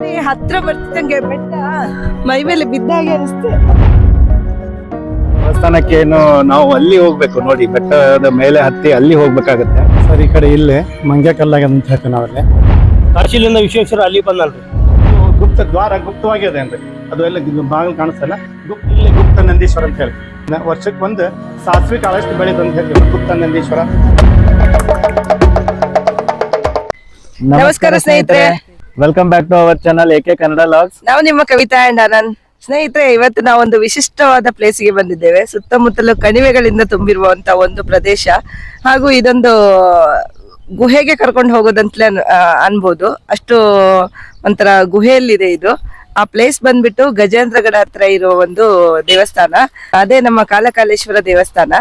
ಈ ಹತ್ರ ಬರ್ತಿದ್ದಂಗೆ ಬೆಟ್ಟ ಮೈ ಮೇಲೆ ಬಿದ್ದಾಗೆ ಅನಿಸ್ತು. ದೇವಸ್ಥಾನಕ್ಕೆ ಏನು ನಾವು ಅಲ್ಲಿ ಹೋಗ್ಬೇಕು ನೋಡಿ ಬೆಟ್ಟದ ಮೇಲೆ ಹತ್ತಿ ಅಲ್ಲಿ ಹೋಗ್ಬೇಕಾಗತ್ತೆ. ಸರ್ ಈ ಕಡೆ ಇಲ್ಲೇ ಮಂಗ್ಯ ಕಲ್ಲಾಗ ಅಂತ ಹೇಳ್ತೇವೆ ನಾವಲ್ಲಿ. ಕಾಶಿಲಿಂದ ವಿಶ್ವೇಶ್ವರ ಅಲ್ಲಿ ಬಂದಲ್ರಿ. ಗುಪ್ತ ದ್ವಾರ ಗುಪ್ತವಾಗಿದೆ ಅಂದ್ರೆ ಅದು ಎಲ್ಲ ಬಾಗಿಲು ಕಾಣಿಸ್ತಲ್ಲ ಗುಪ್ತ ಇಲ್ಲಿ ಗುಪ್ತ ನಂದೀಶ್ವರ ಅಂತ ಹೇಳಿ ನ- ವರ್ಷಕ್ಕೆ ಒಂದು ಸಾಸಿವೆ ಕಾಳಷ್ಟು ಬೆಳೆದು ಅಂತ ಹೇಳ್ತೀವಿ ಗುಪ್ತ ನಂದೀಶ್ವರ. ನಮಸ್ಕಾರ ಸ್ನೇಹಿತರೆ. Welcome back to our channel AK Kannada logs ನಾವು ನಿಮ್ಮ ಕವಿತಾ ಅಂಡ್ ಆನಂದ್ ಸ್ನೇಹಿತರೆ, ಇವತ್ತು ನಾವು ಒಂದು ವಿಶಿಷ್ಟವಾದ ಪ್ಲೇಸಿಗೆ ಬಂದಿದ್ದೇವೆ. ಸುತ್ತಮುತ್ತಲು ಕಣಿವೆಗಳಿಂದ ತುಂಬಿರುವಂತ ಒಂದು ಪ್ರದೇಶ. ಹಾಗೂ ಇದೊಂದು ಗುಹೆಗೆ ಕರ್ಕೊಂಡು ಹೋಗೋದಂತಲೇ ಅನ್ಬೋದು. ಅಷ್ಟು ಒಂಥರ ಗುಹೆಯಲ್ಲಿದೆ ಇದು. ಆ ಪ್ಲೇಸ್ ಬಂದ್ಬಿಟ್ಟು ಗಜೇಂದ್ರಗಡ ಹತ್ರ ಇರೋ ಒಂದು ದೇವಸ್ಥಾನ. ಅದೇ ನಮ್ಮ ಕಾಲಕಾಲೇಶ್ವರ ದೇವಸ್ಥಾನ.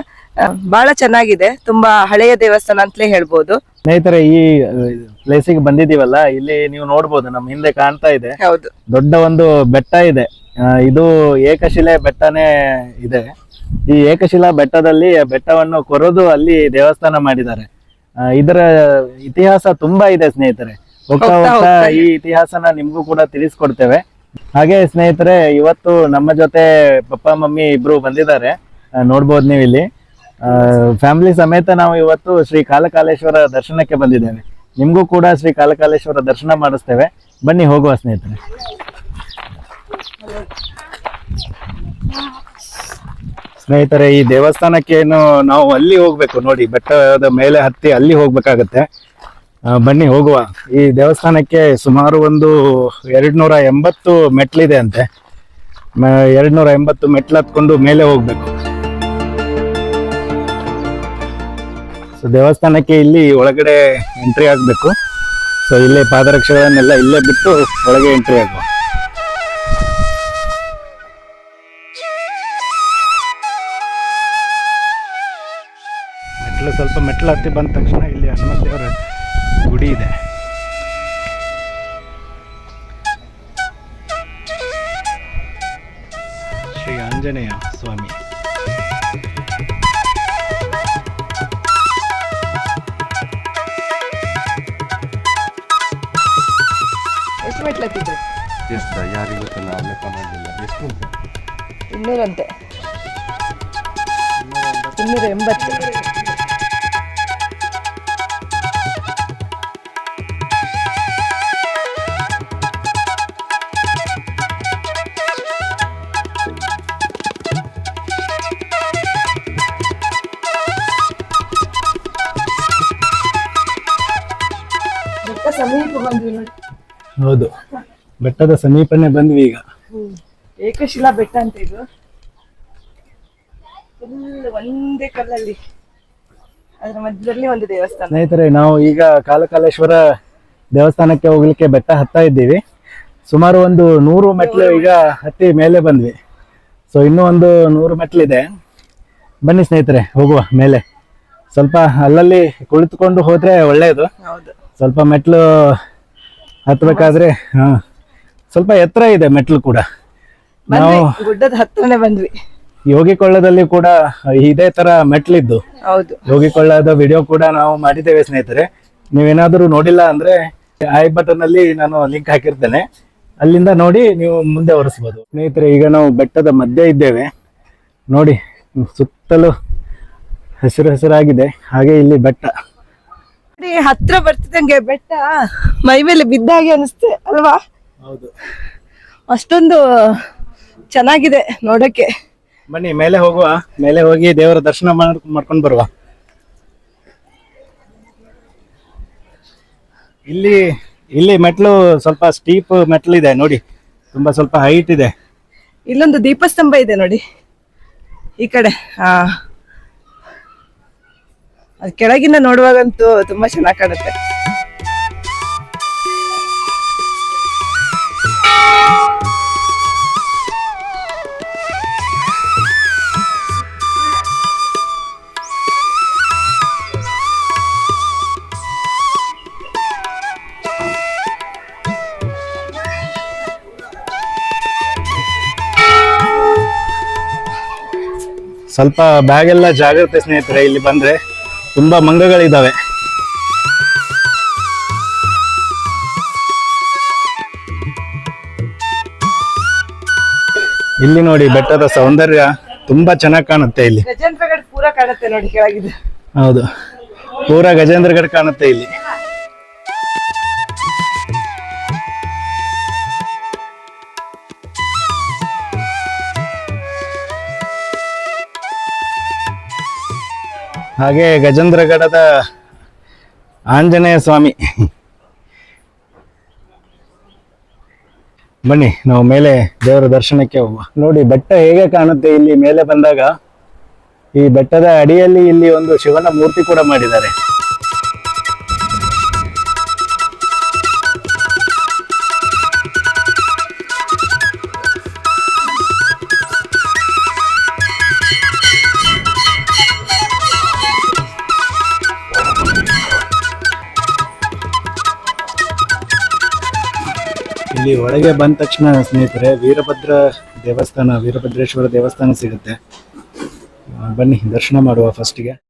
ಬಹಳ ಚೆನ್ನಾಗಿದೆ. ತುಂಬಾ ಹಳೆಯ ದೇವಸ್ಥಾನ ಅಂತಲೇ ಹೇಳ್ಬೋದು. ಸ್ನೇಹಿತರೆ ಈ ಪ್ಲೇಸಿಗೆ ಬಂದಿದೀವಲ್ಲ ಇಲ್ಲಿ ನೀವು ನೋಡ್ಬೋದು ನಮ್ಮ ಹಿಂದೆ ಕಾಣ್ತಾ ಇದೆ. ಹೌದು. ದೊಡ್ಡ ಒಂದು ಬೆಟ್ಟ ಇದೆ. ಆ, ಇದು ಏಕಶಿಲೆ ಬೆಟ್ಟನೇ ಇದೆ. ಈ ಏಕಶಿಲಾ ಬೆಟ್ಟದಲ್ಲಿ ಬೆಟ್ಟವನ್ನು ಕೊರೆದು ಅಲ್ಲಿ ದೇವಸ್ಥಾನ ಮಾಡಿದ್ದಾರೆ. ಆ, ಇದರ ಇತಿಹಾಸ ತುಂಬಾ ಇದೆ ಸ್ನೇಹಿತರೆ. ಹೋಗ್ತಾ ಹೋಗ್ತಾ ಹೋಗ್ತಾ ಹೋಗ್ತಾ ಈ ಇತಿಹಾಸನ ನಿಮ್ಗೂ ಕೂಡ ತಿಳಿಸ್ಕೊಡ್ತೇವೆ. ಹಾಗೆ ಸ್ನೇಹಿತರೆ ಇವತ್ತು ನಮ್ಮ ಜೊತೆ ಪಪ್ಪ ಮಮ್ಮಿ ಇಬ್ರು ಬಂದಿದ್ದಾರೆ. ಆ, ನೋಡ್ಬೋದು ನೀವು ಇಲ್ಲಿ ಫ್ಯಾಮಿಲಿ ಸಮೇತ ನಾವು ಇವತ್ತು ಶ್ರೀ ಕಾಲಕಾಲೇಶ್ವರ ದರ್ಶನಕ್ಕೆ ಬಂದಿದ್ದೇವೆ. ನಿಮಗೂ ಕೂಡ ಶ್ರೀ ಕಾಲಕಾಲೇಶ್ವರ ದರ್ಶನ ಮಾಡಿಸ್ತೇವೆ. ಬನ್ನಿ, ಹೋಗುವ ಸ್ನೇಹಿತರೆ. ಸ್ನೇಹಿತರೆ, ಈ ದೇವಸ್ಥಾನಕ್ಕೆ ಏನು ನಾವು ಅಲ್ಲಿ ಹೋಗ್ಬೇಕು ನೋಡಿ, ಬೆಟ್ಟದ ಮೇಲೆ ಹತ್ತಿ ಅಲ್ಲಿ ಹೋಗ್ಬೇಕಾಗತ್ತೆ. ಬನ್ನಿ, ಹೋಗುವ. ಈ ದೇವಸ್ಥಾನಕ್ಕೆ ಸುಮಾರು ಒಂದು ಎರಡ್ನೂರ ಎಂಬತ್ತು ಮೆಟ್ಲಿದೆ ಅಂತೆ. ಎರಡ್ನೂರ ಎಂಬತ್ತು ಮೆಟ್ಲು ಹತ್ಕೊಂಡು ಮೇಲೆ ಹೋಗ್ಬೇಕು. ಸೊ ದೇವಸ್ಥಾನಕ್ಕೆ ಇಲ್ಲಿ ಒಳಗಡೆ ಎಂಟ್ರಿ ಆಗಬೇಕು. ಸೊ ಇಲ್ಲೇ ಪಾದರಕ್ಷೆಗಳನ್ನೆಲ್ಲ ಇಲ್ಲೇ ಬಿಟ್ಟು ಒಳಗೆ ಎಂಟ್ರಿ ಆಗುವ. ಮೆಟ್ಲು ಸ್ವಲ್ಪ ಮೆಟ್ಲು ಹತ್ತಿ ಬಂದ ತಕ್ಷಣ ಇಲ್ಲಿ ಹನುಮಂತ ದೇವರ ಗುಡಿ ಇದೆ. ಶ್ರೀ ಆಂಜನೇಯ ಸ್ವಾಮಿ. ಎಷ್ಟು ಮೆಟ್ಲು ಹತ್ತಿದ್ರು ಎಷ್ಟು ಯಾರಿಗೂ ನಾವು ಲೆಕ್ಕ ಮಾಡಲಿಲ್ಲ. ಎಷ್ಟು ಇನ್ನೂರಂತೆ. ಇನ್ನೂರ ಎಂಬತ್ತು. ಸಮೀಪ ಬಂದ್ವಿ ನೋಡಿ. ಹೌದು. ಬೆಟ್ಟದ ಸಮೀಪನೆ ಬಂದ್ವಿ ಈಗ. ಏಕಶಿಲಾ ಬೆಟ್ಟ ಅಂತ ಇದು. ಫುಲ್ ಒಂದೇ ಕಲ್ಲಲ್ಲಿ. ಅದ್ರ ಮಧ್ಯದಲ್ಲಿ ಒಂದು ದೇವಸ್ಥಾನ. ಸ್ನೇಹಿತರೆ ನಾವು ಈಗ ಕಾಲಕಾಲೇಶ್ವರ ದೇವಸ್ಥಾನಕ್ಕೆ ಹೋಗ್ಲಿಕ್ಕೆ ಬೆಟ್ಟ ಹತ್ತಾ ಇದ್ದೀವಿ. ಸುಮಾರು ಒಂದು ನೂರು ಮೆಟ್ಲು ಈಗ ಹತ್ತಿ ಮೇಲೆ ಬಂದ್ವಿ. ಸೊ ಇನ್ನೂ ಒಂದು ನೂರು ಮೆಟ್ಲಿದೆ. ಬನ್ನಿ ಸ್ನೇಹಿತರೆ ಹೋಗುವ ಮೇಲೆ. ಸ್ವಲ್ಪ ಅಲ್ಲಲ್ಲಿ ಕುಳಿತುಕೊಂಡು ಹೋದ್ರೆ ಒಳ್ಳೆಯದು ಸ್ವಲ್ಪ ಮೆಟ್ಲು ಹತ್ಬೇಕಾದ್ರೆ ಹಾ. ಸ್ವಲ್ಪ ಎತ್ತರ ಇದೆ ಮೆಟ್ಲು ಕೂಡ. ನಾವು ಗುಡ್ಡದ ಹತ್ರನೇ ಬಂದ್ವಿ. ಯೋಗಿಕೊಳ್ಳದಲ್ಲಿ ಕೂಡ ಇದೇ ತರ ಮೆಟ್ಲಿದ್ದು. ಹೌದು. ಯೋಗಿಕೊಳ್ಳದ ವಿಡಿಯೋ ಕೂಡ ನಾವು ಮಾಡಿದ್ದೇವೆ ಸ್ನೇಹಿತರೆ. ನೀವೇನಾದರೂ ನೋಡಿಲ್ಲ ಅಂದ್ರೆ ಐ ಬಟನ್ ಅಲ್ಲಿ ನಾನು ಲಿಂಕ್ ಹಾಕಿರ್ತೇನೆ. ಅಲ್ಲಿಂದ ನೋಡಿ ನೀವು ಮುಂದೆ ಹೊರಿಸಬಹುದು ಸ್ನೇಹಿತರೆ ಈಗ ನಾವು ಬೆಟ್ಟದ ಮಧ್ಯೆ ಇದ್ದೇವೆ. ನೋಡಿ ಸುತ್ತಲೂ ಹಸಿರು ಹಸಿರಾಗಿದೆ. ಹಾಗೆ ಇಲ್ಲಿ ಬೆಟ್ಟ. ಹತ್ರ ಬರ್ತಿದಂಗೆ ಬೆಟ್ಟ ಮೈ ಮೇಲೆ ಬಿದ್ದಾಗೆ ಅನಿಸ್ತೆ ಅಲ್ವಾ? ಹೌದು. ಅಷ್ಟೊಂದು ಚೆನ್ನಾಗಿದೆ ನೋಡಕ್ಕೆ. ಬನ್ನಿ ಮೇಲೆ ಹೋಗುವ. ಮೇಲೆ ಹೋಗಿ ದೇವರ ದರ್ಶನ ಮಾಡ್- ಮಾಡ್ಕೊಂಡು ಬರುವ. ಇಲ್ಲಿ ಇಲ್ಲಿ ಮೆಟ್ಲು ಸ್ವಲ್ಪ ಸ್ಟೀಪ್ ಮೆಟ್ಲಿದೆ ನೋಡಿ. ತುಂಬಾ ಸ್ವಲ್ಪ ಹೈಟ್ ಇದೆ. ಇಲ್ಲೊಂದು ದೀಪಸ್ತಂಭ ಇದೆ ನೋಡಿ. ಈ ಕಡೆ ಹಾ ಅದ್ ಕೆಳಗಿಂದ ನೋಡುವಾಗಂತೂ ತುಂಬಾ ಚೆನ್ನಾಗಿ ಕಾಣುತ್ತೆ. ಸ್ವಲ್ಪ ಬ್ಯಾಗ್ ಎಲ್ಲ ಜಾಗ್ರತೆ ಸ್ನೇಹಿತರೆ ಇಲ್ಲಿ ಬಂದ್ರೆ ತುಂಬಾ ಮಂಗಗಳಿದ್ದಾವೆ ಇಲ್ಲಿ ನೋಡಿ ಬೆಟ್ಟದ ಸೌಂದರ್ಯ ತುಂಬಾ ಚೆನ್ನಾಗಿ ಕಾಣುತ್ತೆ ಇಲ್ಲಿ. ಗಜೇಂದ್ರಗಡ್ ಪೂರ ಕಾಣುತ್ತೆ ನೋಡಿ ಕೆಳಗಿದೆ ಹೌದು. ಪೂರ ಗಜೇಂದ್ರಗಡ್ ಕಾಣುತ್ತೆ ಇಲ್ಲಿ. ಹಾಗೆ ಗಜೇಂದ್ರಗಡದ ಆಂಜನೇಯ ಸ್ವಾಮಿ. ಬನ್ನಿ, ನಾವು ಮೇಲೆ ದೇವರ ದರ್ಶನಕ್ಕೆ ಹೋಗುವ. ನೋಡಿ, ಬೆಟ್ಟ ಹೇಗೆ ಕಾಣುತ್ತೆ ಇಲ್ಲಿ ಮೇಲೆ ಬಂದಾಗ, ಈ ಬೆಟ್ಟದ ಅಡಿಯಲ್ಲಿ ಇಲ್ಲಿ ಒಂದು ಶಿವನ ಮೂರ್ತಿ ಕೂಡ ಮಾಡಿದ್ದಾರೆ. ಇಲ್ಲಿ ಒಳಗೆ ಬಂದ ತಕ್ಷಣ ಸ್ನೇಹಿತರೆ ವೀರಭದ್ರ ದೇವಸ್ಥಾನ ವೀರಭದ್ರೇಶ್ವರ ದೇವಸ್ಥಾನ ಸಿಗುತ್ತೆ. ಬನ್ನಿ ದರ್ಶನ ಮಾಡುವ ಫಸ್ಟಿಗೆ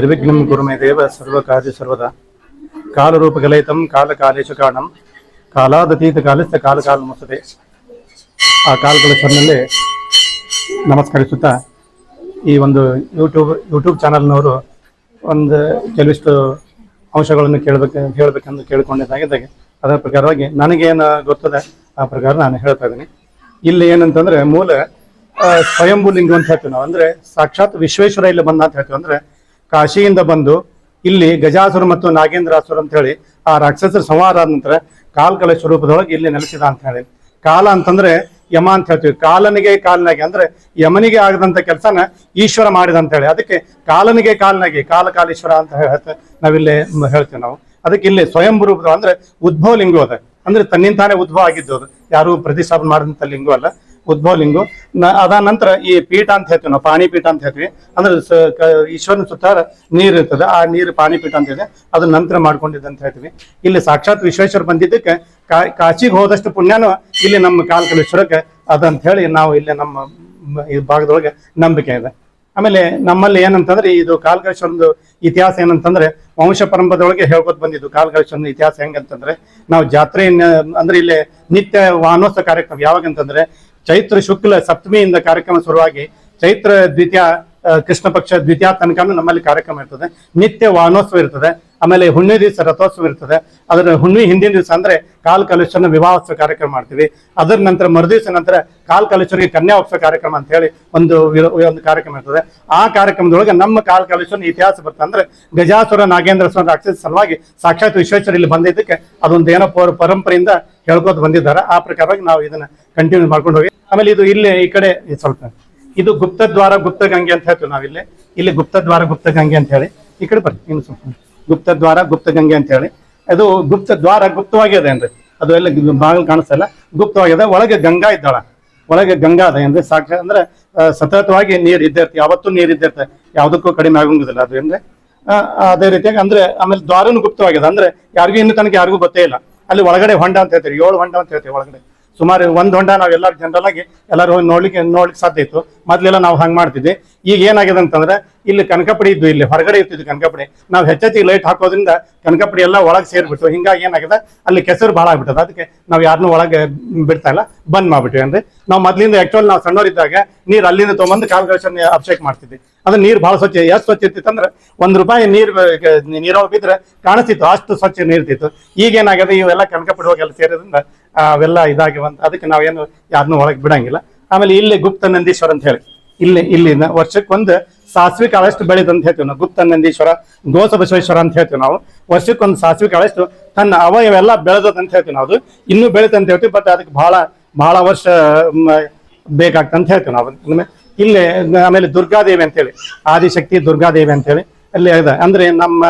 ನಿರ್ವಿಘ್ನಂ ಕುರುಮೆ ದೇವ ಸರ್ವ ಕಾರ್ಯ ಸರ್ವದ. ಕಾಲ ಕಾಲೇಶು ಕಾರಣಂ ಕಾಲಾದತೀತ ಕಾಲಸ್ಥ ಕಾಲ ಕಾಲ ಮುಸದೆ. ಆ ಕಾಲಕಲೇಶ್ವರನಲ್ಲಿ ನಮಸ್ಕರಿಸುತ್ತಾ ಈ ಒಂದು ಯೂಟ್ಯೂಬ್ ಯೂಟ್ಯೂಬ್ ಚಾನಲ್ನವರು ಒಂದು ಕೆಲವಿಷ್ಟು ಅಂಶಗಳನ್ನು ಕೇಳಬೇಕು, ಹೇಳಬೇಕೆಂದು ಕೇಳಿಕೊಂಡಿದ್ದಾಗಿದ್ದಾಗೆ. ಅದರ ಪ್ರಕಾರವಾಗಿ ನನಗೇನು ಗೊತ್ತದೆ, ಆ ಪ್ರಕಾರ ನಾನು ಹೇಳ್ತಾ ಇದ್ದೀನಿ. ಇಲ್ಲಿ ಏನಂತಂದ್ರೆ ಮೂಲ ಸ್ವಯಂಭೂ ಲಿಂಗ ಅಂತ ಹೇಳ್ತೀವಿ ನಾವು. ಅಂದ್ರೆ ಸಾಕ್ಷಾತ್ ವಿಶ್ವೇಶ್ವರ ಇಲ್ಲಿ ಬಂದ ಅಂತ ಹೇಳ್ತೀವಿ. ಅಂದ್ರೆ ಕಾಶಿಯಿಂದ ಬಂದು ಇಲ್ಲಿ ಗಜಾಸುರ ಮತ್ತು ನಾಗೇಂದ್ರಾಸುರ ಅಂತ ಹೇಳಿ ಆ ರಾಕ್ಷಸರ ಸಂಹಾರ ಆದ ನಂತರ ಕಾಲ್ಕಳ ಸ್ವರೂಪದೊಳಗೆ ಇಲ್ಲಿ ನೆಲೆಸಿದ ಅಂತ ಹೇಳಿ. ಕಾಲ ಅಂತಂದ್ರೆ ಯಮ ಅಂತ ಹೇಳ್ತೀವಿ. ಕಾಲನಿಗೆ ಕಾಲನಾಗಿ ಅಂದ್ರೆ ಯಮನಿಗೆ ಆಗದಂತ ಕೆಲಸನ ಈಶ್ವರ ಮಾಡಿದ ಅಂತ ಹೇಳಿ. ಅದಕ್ಕೆ ಕಾಲನಿಗೆ ಕಾಲನಾಗಿ ಕಾಲ ಕಾಲೇಶ್ವರ ಅಂತ ಹೇಳ್ತ ನಾವಿಲ್ಲಿ ಹೇಳ್ತೀವಿ ನಾವು. ಅದಕ್ಕೆ ಇಲ್ಲಿ ಸ್ವಯಂ ರೂಪದ ಅಂದ್ರೆ ಉದ್ಭವ ಲಿಂಗೋದ ಅದ. ಅಂದ್ರೆ ತನ್ನಿಂತಾನೆ ಉದ್ಭವ ಆಗಿದ್ದು ಅದು. ಯಾರು ಪ್ರತಿಷ್ಠಾಪನೆ ಮಾಡಿದಂತ ಲಿಂಗೋ ಅಲ್ಲ. ಉದ್ಭವ ಲಿಂಗು ನ- ಅದಾದ ನಂತರ ಈ ಪೀಠ ಅಂತ ಹೇಳ್ತೀವಿ ನಾವು ಪಾಣಿಪೀಠ ಅಂತ ಹೇಳ್ತೀವಿ. ಅಂದ್ರೆ ಈಶ್ವರನ ಸುತ್ತ ನೀರು ಇರ್ತದೆ, ಆ ನೀರು ಪಾಣಿಪೀಠ ಅಂತ ಇದೆ. ಅದು ನಂತರ ಮಾಡ್ಕೊಂಡಿದ್ದ ಅಂತ ಹೇಳ್ತೀವಿ. ಇಲ್ಲಿ ಸಾಕ್ಷಾತ್ ವಿಶ್ವೇಶ್ವರ ಬಂದಿದ್ದಕ್ಕೆ ಕಾಶಿಗೆ ಹೋದಷ್ಟು ಪುಣ್ಯನು ಇಲ್ಲಿ ನಮ್ಮ ಕಾಲ್ಕಲೇಶ್ವರಕ್ಕೆ ಅದಂತ ಹೇಳಿ ನಾವು ಇಲ್ಲಿ ನಮ್ಮ ಈ ಭಾಗದೊಳಗೆ ನಂಬಿಕೆ ಇದೆ. ಆಮೇಲೆ ನಮ್ಮಲ್ಲಿ ಏನಂತಂದ್ರೆ ಇದು ಕಾಲ್ಕಲೇಶ್ವರದ್ದು ಇತಿಹಾಸ ಏನಂತಂದ್ರೆ ವಂಶ ಪರಂಪರೆಯೊಳಗೆ ಹೇಳ್ಕೊತ ಬಂದಿದ್ದು. ಕಾಲ್ಕೇಶ್ವರನ ಇತಿಹಾಸ ಹೆಂಗಂತಂದ್ರೆ, ನಾವು ಜಾತ್ರೆಯನ್ನ, ಅಂದ್ರೆ ಇಲ್ಲಿ ನಿತ್ಯ ವಾನೋತ್ಸವ ಕಾರ್ಯಕ್ರಮ ಯಾವಾಗ ಅಂತಂದ್ರೆ ಚೈತ್ರ ಶುಕ್ಲ ಸಪ್ತಮಿಯಿಂದ ಕಾರ್ಯಕ್ರಮ ಶುರುವಾಗಿ ಚೈತ್ರ ದ್ವಿತೀಯ ಕೃಷ್ಣ ಪಕ್ಷ ದ್ವಿತೀಯ ತನಕನೂ ನಮ್ಮಲ್ಲಿ ಕಾರ್ಯಕ್ರಮ ಇರ್ತದೆ. ನಿತ್ಯ ವಾಹನೋತ್ಸವ ಇರ್ತದೆ. ಆಮೇಲೆ ಹುಣ್ಣಿ ದಿವಸ ರಥೋತ್ಸವ ಇರ್ತದೆ. ಅದರ ಹುಣ್ಣಿ ಹಿಂದಿನ ದಿವಸ ಅಂದ್ರೆ ಕಾಲ್ ಕಲೇಶ್ವರನ ವಿವಾಹೋತ್ಸವ ಕಾರ್ಯಕ್ರಮ ಮಾಡ್ತೀವಿ. ಅದರ ನಂತರ ಮರುದಿವಸ ನಂತರ ಕಾಲ್ ಕಲೇಶ್ವರಿಗೆ ಕನ್ಯಾೋತ್ಸವ ಕಾರ್ಯಕ್ರಮ ಅಂತ ಹೇಳಿ ಒಂದು ಒಂದು ಕಾರ್ಯಕ್ರಮ ಇರ್ತದೆ. ಆ ಕಾರ್ಯಕ್ರಮದೊಳಗೆ ನಮ್ಮ ಕಾಲ್ ಕಲುಷನ ಇತಿಹಾಸ ಬರ್ತದೆ ಅಂದ್ರೆ ಗಜಾಸುರ ನಾಗೇಂದ್ರ ಸ್ವಾಮಿ ರಾಕ್ಷಸ ಸಲುವಾಗಿ ಸಾಕ್ಷಾತ್ ವಿಶ್ವೇಶ್ವರ ಇಲ್ಲಿ ಬಂದಿದ್ದಕ್ಕೆ ಅದೊಂದು ಏನೋ ಪರ- ಪರಂಪರೆಯಿಂದ ಹೇಳ್ಕೊತ ಬಂದಿದ್ದಾರೆ. ಆ ಪ್ರಕಾರವಾಗಿ ನಾವು ಇದನ್ನ ಕಂಟಿನ್ಯೂ ಮಾಡ್ಕೊಂಡು ಹೋಗಿ. ಆಮೇಲೆ ಇದು ಇಲ್ಲಿ ಈ ಕಡೆ ಸ್ವಲ್ಪ ಇದು ಗುಪ್ತ ದ್ವಾರ ಗುಪ್ತ ಗಂಗೆ ಅಂತ ಹೇಳ್ತೀವಿ ನಾವಿಲ್ಲಿ. ಇಲ್ಲಿ ಗುಪ್ತ ದ್ವಾರ ಗುಪ್ತ ಗಂಗೆ ಅಂತ ಹೇಳಿ. ಈ ಕಡೆ ಬರ್ತೀವಿ ಇನ್ನು ಸ್ವಲ್ಪ. ಗುಪ್ತ ದ್ವಾರ, ಗುಪ್ತ ಗಂಗೆ ಅಂತ ಹೇಳಿ. ಅದು ಗುಪ್ತ ದ್ವಾರ ಗುಪ್ತವಾಗಿದೆ ಅಂದ್ರೆ. ಅದು ಎಲ್ಲ ಬಾಗಿಲು ಕಾಣಿಸಲ್ಲ ಗುಪ್ತವಾಗಿದೆ. ಒಳಗೆ ಗಂಗಾ ಇದ್ದಾಳ. ಒಳಗೆ ಗಂಗಾ ಅದ ಅಂದ್ರೆ ಸಾಕ್ಷ ಅಂದ್ರೆ ಸತತವಾಗಿ ನೀರು ಇದ್ದಿರ್ತಿ ಯಾವತ್ತೂ ನೀರು ಇದ್ದಿರ್ತೆ ಯಾವುದಕ್ಕೂ ಕಡಿಮೆ ಆಗೋಂಗಿಲ್ಲ ಅದು ಏನ್ರಿ ಅದೇ ರೀತಿಯಾಗಿ ಅಂದ್ರೆ, ಆಮೇಲೆ ದ್ವಾರನು ಗುಪ್ತವಾಗಿದೆ. ಅಂದ್ರೆ, ಯಾರಿಗೂ ಇನ್ನು ತನಕ ಯಾರಿಗೂ ಗೊತ್ತೇ ಇಲ್ಲ. ಅಲ್ಲಿ ಒಳಗಡೆ ಹೊಂಡ ಅಂತ ಹೇಳ್ತೀವಿ ಏಳು ಹೊಂಡ ಅಂತ ಹೇಳ್ತೀವಿ ಒಳಗಡೆ. ಸುಮಾರು ಒಂದು ಹೊಂಡ ನಾವು ಎಲ್ಲಾರು ಜನರಲ್ ಆಗಿ ಎಲ್ಲರೂ ಹೋಗಿ ನೋಡ್ಲಿಕ್ಕೆ ನೋಡ್ಲಿಕ್ಕೆ ಸಾಧ್ಯ ಇತ್ತು. ಮೊದಲೆಲ್ಲ ನಾವು ಹಂಗೆ ಮಾಡ್ತಿದ್ವಿ. ಈಗ ಏನಾಗಿದೆ ಅಂತಂದ್ರೆ ಇಲ್ಲಿ ಕನಕಪಡಿ ಇದ್ವು ಇಲ್ಲಿ, ಹೊರಗಡೆ ಇರ್ತಿದ್ವಿ ಕನಕಪಡಿ. ನಾವು ಹೆಚ್ಚೆಚ್ಚಿಗೆ ಲೈಟ್ ಹಾಕೋದ್ರಿಂದ ಕನಕಪಡಿ ಎಲ್ಲ ಒಳಗೆ ಸೇರ್ಬಿಟ್ಟು ಹಿಂಗಾಗಿ ಏನಾಗಿದೆ? ಅಲ್ಲಿ ಕೆಸರು ಭಾಳ ಆಗ್ಬಿಟ್ಟದ. ಅದಕ್ಕೆ ನಾವು ಯಾರನ್ನೂ ಒಳಗೆ ಬಿಡ್ತಾ ಇಲ್ಲ. ಬಂದ್ ಮಾಡ್ಬಿಟ್ಟಿವಿ ಅಂದ್ರೆ ನಾವು ಮೊದ್ಲಿಂದ ಆಕ್ಚುಲ್ ನಾವು ಸಣ್ಣವರಿದ್ದಾಗ ನೀರು ಅಲ್ಲಿಂದ ತೊಗೊಂಬಂದು ಕಾಲುಗಳನ್ನ ಅಭಿಷೇಕ ಮಾಡ್ತಿದ್ವಿ. ಅದು ನೀರು ಬಹಳ ಸ್ವಚ್ಛ ಎಷ್ಟು ಸ್ವಚ್ಛ ಇರ್ತಿತ್ತು ಅಂದ್ರೆ ಒಂದ್ ರೂಪಾಯಿ ನೀರು ನೀರೊಳಗೆ ಬಿದ್ರೆ ಕಾಣಿಸ್ತಿತ್ತು. ಅಷ್ಟು ಸ್ವಚ್ಛ ನೀರ್ತಿತ್ತು. ಈಗ ಏನಾಗಿದೆ? ಇವೆಲ್ಲ ಕನಕಪಡಿ ಹೋಗಿ ಎಲ್ಲ ಸೇರೋದ್ರಿಂದ ಅವೆಲ್ಲ ಇದಾಗಿವಂತ ಅದಕ್ಕೆ ನಾವೇನು ಯಾರನ್ನೂ ಒಳಗೆ ಬಿಡಂಗಿಲ್ಲ. ಆಮೇಲೆ ಇಲ್ಲಿ ಗುಪ್ತ ನಂದೀಶ್ವರ ಅಂತ ಹೇಳಿ. ಇಲ್ಲಿ ಇಲ್ಲಿ ವರ್ಷಕ್ಕೊಂದು ಸಾಸಿವೆ ಕಾಳಷ್ಟು ಬೆಳೆದು ಅಂತ ಹೇಳ್ತೀವಿ ನಾವು. ಗುಪ್ತ ನಂದೀಶ್ವರ ಗೋಸ ಬಸವೇಶ್ವರ ಅಂತ ಹೇಳ್ತೀವಿ ನಾವು. ವರ್ಷಕ್ಕೊಂದು ಸಾಸಿವೆ ಕಾಳಷ್ಟು ತನ್ನ ಅವಯವೆಲ್ಲ ಅಂತ ಹೇಳ್ತೀವಿ ನಾವು. ಇನ್ನೂ ಬೆಳೆತ ಅಂತ ಹೇಳ್ತೀವಿ ಬಟ್ ಅದಕ್ಕೆ ಬಹಳ ಬಹಳ ವರ್ಷ ಬೇಕಾಗ್ತಂತ ಹೇಳ್ತೀವಿ ನಾವು. ಇಲ್ಲಿ, ಆಮೇಲೆ ದುರ್ಗಾದೇವಿ ಅಂತೇಳಿ ಆದಿಶಕ್ತಿ ದುರ್ಗಾದೇವಿ ಅಂತೇಳಿ ಅಲ್ಲಿ ಅಂದ್ರೆ ನಮ್ಮ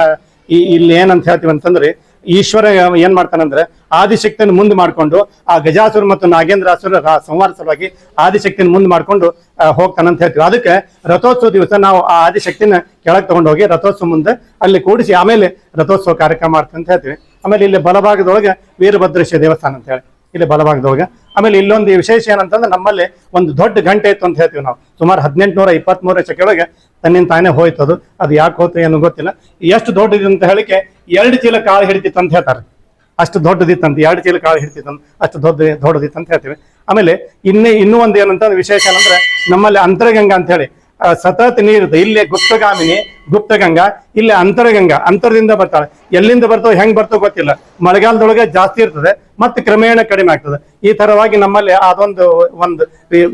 ಈ ಇಲ್ಲಿ ಏನಂತ ಹೇಳ್ತೀವಿ ಅಂತಂದ್ರೆ ಈಶ್ವರ ಏನ್ ಮಾಡ್ತಾನಂದ್ರೆ ಆದಿಶಕ್ತಿಯನ್ನು ಮುಂದೆ ಮಾಡ್ಕೊಂಡು ಆ ಗಜಾಸುರ ಮತ್ತು ನಾಗೇಂದ್ರಾಸುರ ರಾ- ಸಂಹಾರ ಸಲುವಾಗಿ ಆದಿಶಕ್ತಿಯನ್ನು ಮುಂದೆ ಮಾಡ್ಕೊಂಡು ಹೋಗ್ತಾನಂತ ಹೇಳ್ತೀವಿ. ಅದಕ್ಕೆ ರಥೋತ್ಸವ ದಿವಸ ನಾವು ಆ ಆದಿಶಕ್ತಿನ ಕೆಳಗೆ ತಗೊಂಡೋಗಿ ರಥೋತ್ಸವ ಮುಂದೆ ಅಲ್ಲಿ ಕೂಡಿಸಿ ಆಮೇಲೆ ರಥೋತ್ಸವ ಕಾರ್ಯಕ್ರಮ ಮಾಡ್ತಂತ ಹೇಳ್ತೀವಿ. ಆಮೇಲೆ ಇಲ್ಲಿ ಬಲಭಾಗದೊಳಗೆ ವೀರಭದ್ರೇಶ್ವರ ದೇವಸ್ಥಾನ ಅಂತ ಹೇಳಿ. ಇಲ್ಲಿ ಬಲಭಾಗದೊಳಗೆ. ಆಮೇಲೆ ಇಲ್ಲೊಂದು ವಿಶೇಷ ಏನಂತಂದ್ರೆ ನಮ್ಮಲ್ಲಿ ಒಂದು ದೊಡ್ಡ ಗಂಟೆ ಇತ್ತು ಅಂತ ಹೇಳ್ತೀವಿ ನಾವು. ಸುಮಾರು ಹದಿನೆಂಟುನೂರ ಇಪ್ಪತ್ಮೂರ ಕೆಳಗೆ ತನ್ನಿಂದ ತಾನೇ ಹೋಯ್ತು ಅದು ಅದು ಯಾಕೆ ಹೋಯ್ತು ಏನು ಗೊತ್ತಿಲ್ಲ. ಎಷ್ಟು ದೊಡ್ಡದಿದೆ ಅಂತ ಹೇಳಿಕೆ ಎರಡು ಚೀಲ ಕಾಳು ಹಿಡಿತಿತ್ತು ಅಂತ ಹೇಳ್ತಾರೆ. ಅಷ್ಟು ದೊಡ್ಡದಿತ್ತಂತ ಎರಡು ಚೀಲ ಕಾಳು ಹಿಡಿತಿತ್ತಂತ ಅಷ್ಟು ದೊಡ್ಡ ದೊಡ್ಡದಿತ್ತು ಅಂತ ಹೇಳ್ತೀವಿ. ಆಮೇಲೆ ಇನ್ನೇ ಇನ್ನೂ ಒಂದು ಏನಂತ ವಿಶೇಷ ಏನಂದ್ರೆ ನಮ್ಮಲ್ಲಿ ಅಂತರಗಂಗಾ ಅಂತ ಹೇಳಿ ಸತತ ನೀರಿದೆ ಇಲ್ಲೇ ಗುಪ್ತಗಾಮಿನಿ, ಗುಪ್ತಗಂಗಾ, ಇಲ್ಲಿ ಅಂತರಗಂಗಾ. ಅಂತರದಿಂದ ಬರ್ತಾಳೆ. ಎಲ್ಲಿಂದ ಬರ್ತೋ, ಹೆಂಗ್ ಬರ್ತೋ ಗೊತ್ತಿಲ್ಲ. ಮಳೆಗಾಲದೊಳಗೆ ಜಾಸ್ತಿ ಇರ್ತದೆ, ಮತ್ತೆ ಕ್ರಮೇಣ ಕಡಿಮೆ ಆಗ್ತದೆ. ಈ ತರವಾಗಿ ನಮ್ಮಲ್ಲಿ ಅದೊಂದು, ಒಂದು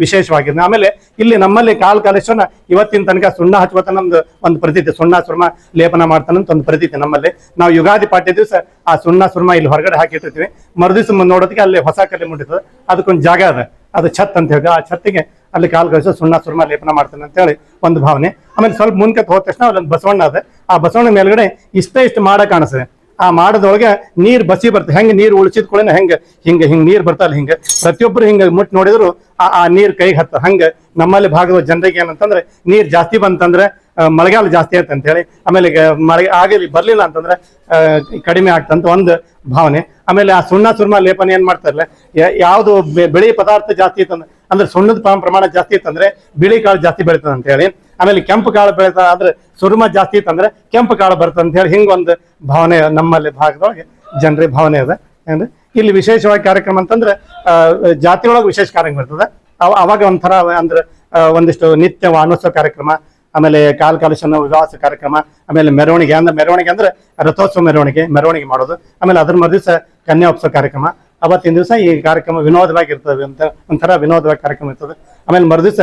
ವಿಶೇಷವಾಗಿದೆ. ಆಮೇಲೆ ಇಲ್ಲಿ ನಮ್ಮಲ್ಲಿ ಕಾಲ್ ಕಾಲೇಶ್ವರನ ಇವತ್ತಿನ ತನಕ ಸುಣ್ಣ ಹಚ್ಚುವತ್ತ ನಮ್ದು ಒಂದು ಪ್ರತೀತಿ, ಸುಣ್ಣ ಸುರ್ಮ ಲೇಪನ ಮಾಡ್ತಾನಂತ ಒಂದು ಪ್ರತೀತಿ ನಮ್ಮಲ್ಲಿ. ನಾವು ಯುಗಾದಿ ಪಾಠ್ಯ ದಿವಸ ಆ ಸುಣ್ಣ ಸುರ್ಮ ಇಲ್ಲಿ ಹೊರಗಡೆ ಹಾಕಿಟ್ಟಿರ್ತೀವಿ. ಮರುದಿವ್ಸ ನೋಡೋದಕ್ಕೆ ಅಲ್ಲಿ ಹೊಸ ಕಲೆ ಮುಟ್ಟಿರ್ತದೆ. ಅದಕ್ಕೊಂದು ಜಾಗ ಅದ. ಅದು ಛತ್ ಅಂತ ಹೇಳಿ ಆ ಛತ್ತಿಗೆ ಅಲ್ಲಿ ಕಾಲು ಕಳಿಸೋ, ಸುಣ್ಣ ಸುರ್ಮ ಲೇಪನ ಮಾಡ್ತಾನೆ ಅಂತ ಹೇಳಿ ಒಂದು ಭಾವನೆ. ಆಮೇಲೆ ಸ್ವಲ್ಪ ಮುಂದೆ ಹೋದ ತಕ್ಷಣ ಅಲ್ಲೊಂದು ಬಸವಣ್ಣ ಅದ. ಆ ಬಸವಣ್ಣ ಮೇಲ್ಗಡೆ ಇಷ್ಟ ಇಷ್ಟು ಮಾಡ ಕಾಣಿಸ್ತದೆ. ಆ ಮಾಡದೊಳಗೆ ನೀರು ಬಸಿ ಬರ್ತದೆ. ಹೆಂಗೆ ನೀರು ಉಳಿಸಿದ ಕೂಡ ಹೆಂಗೆ, ಹಿಂಗೆ ಹಿಂಗೆ ನೀರು ಬರ್ತಲ್ಲ ಹಿಂಗೆ. ಪ್ರತಿಯೊಬ್ಬರು ಹಿಂಗೆ ಮುಟ್ಟು ನೋಡಿದ್ರು, ಆ ಆ ನೀರು ಕೈಗೆ ಹತ್ತ ಹಂಗೆ. ನಮ್ಮಲ್ಲಿ ಭಾಗದ ಜನರಿಗೆ ಏನಂತಂದ್ರೆ ನೀರು ಜಾಸ್ತಿ ಬಂತಂದ್ರೆ ಮಳೆಗಾಲ ಜಾಸ್ತಿ ಆಯ್ತು ಅಂತ ಹೇಳಿ ಆಮೇಲೆ ಮಳೆ ಆಗಲಿ ಬರಲಿಲ್ಲ ಅಂತಂದ್ರೆ ಕಡಿಮೆ ಆಗ್ತಂತ ಒಂದು ಭಾವನೆ. ಆಮೇಲೆ ಆ ಸುಣ್ಣ ಸುರ್ಮ ಲೇಪನ ಏನ್ ಮಾಡ್ತಾರಲ್ಲ ಯಾವುದು ಬೆಳೆ ಪದಾರ್ಥ ಜಾಸ್ತಿ ಇತ್ತಂದ್ರೆ ಅಂದ್ರೆ ಸುಣ್ಣದ ಪ್ರಮಾಣ ಜಾಸ್ತಿ ಇತ್ತಂದ್ರೆ ಬಿಳಿ ಕಾಳು ಜಾಸ್ತಿ ಬೆಳೀತದೆ ಅಂತ ಹೇಳಿ. ಆಮೇಲೆ ಕೆಂಪು ಕಾಳು ಬೆಳಿತ ಆದ್ರೆ ಸುರ್ಮ ಜಾಸ್ತಿ ಇತ್ತಂದ್ರೆ ಕೆಂಪು ಕಾಳು ಬರ್ತದೆ ಅಂತ ಹೇಳಿ ಹಿಂಗೊಂದು ಭಾವನೆ ನಮ್ಮಲ್ಲಿ ಭಾಗದೊಳಗೆ ಜನರಿಗೆ ಭಾವನೆ ಇದೆ. ಅಂದ್ರೆ ಇಲ್ಲಿ ವಿಶೇಷವಾಗಿ ಕಾರ್ಯಕ್ರಮ ಅಂತಂದ್ರೆ ಜಾತಿ ಒಳಗೆ ವಿಶೇಷ ಕಾರ್ಯಕ್ರಮ ಇರ್ತದೆ. ಅವ- ಅವಾಗ ಒಂಥರ ಅಂದ್ರೆ ಒಂದಿಷ್ಟು ನಿತ್ಯ ವಾನೋತ್ಸವ ಕಾರ್ಯಕ್ರಮ, ಆಮೇಲೆ ಕಾಲ ಕಾಲುಷನ ವಿವಾಹ ಕಾರ್ಯಕ್ರಮ, ಆಮೇಲೆ ಮೆರವಣಿಗೆ. ಅಂದ್ರೆ ಮೆರವಣಿಗೆ ಅಂದ್ರೆ ರಥೋತ್ಸವ ಮೆರವಣಿಗೆ ಮೆರವಣಿಗೆ ಮಾಡೋದು. ಆಮೇಲೆ ಅದ್ರ ಕನ್ಯಾ ಉಪಸ ಕಾರ್ಯಕ್ರಮ. ಅವತ್ತಿನ ದಿವಸ ಈ ಕಾರ್ಯಕ್ರಮ ವಿನೋದವಾಗಿ ಇರ್ತದೆ ಅಂತ ಒಂಥರ ವಿನೋದವಾಗಿ ಕಾರ್ಯಕ್ರಮ ಇರ್ತದೆ. ಆಮೇಲೆ ಮರುದಿವಸ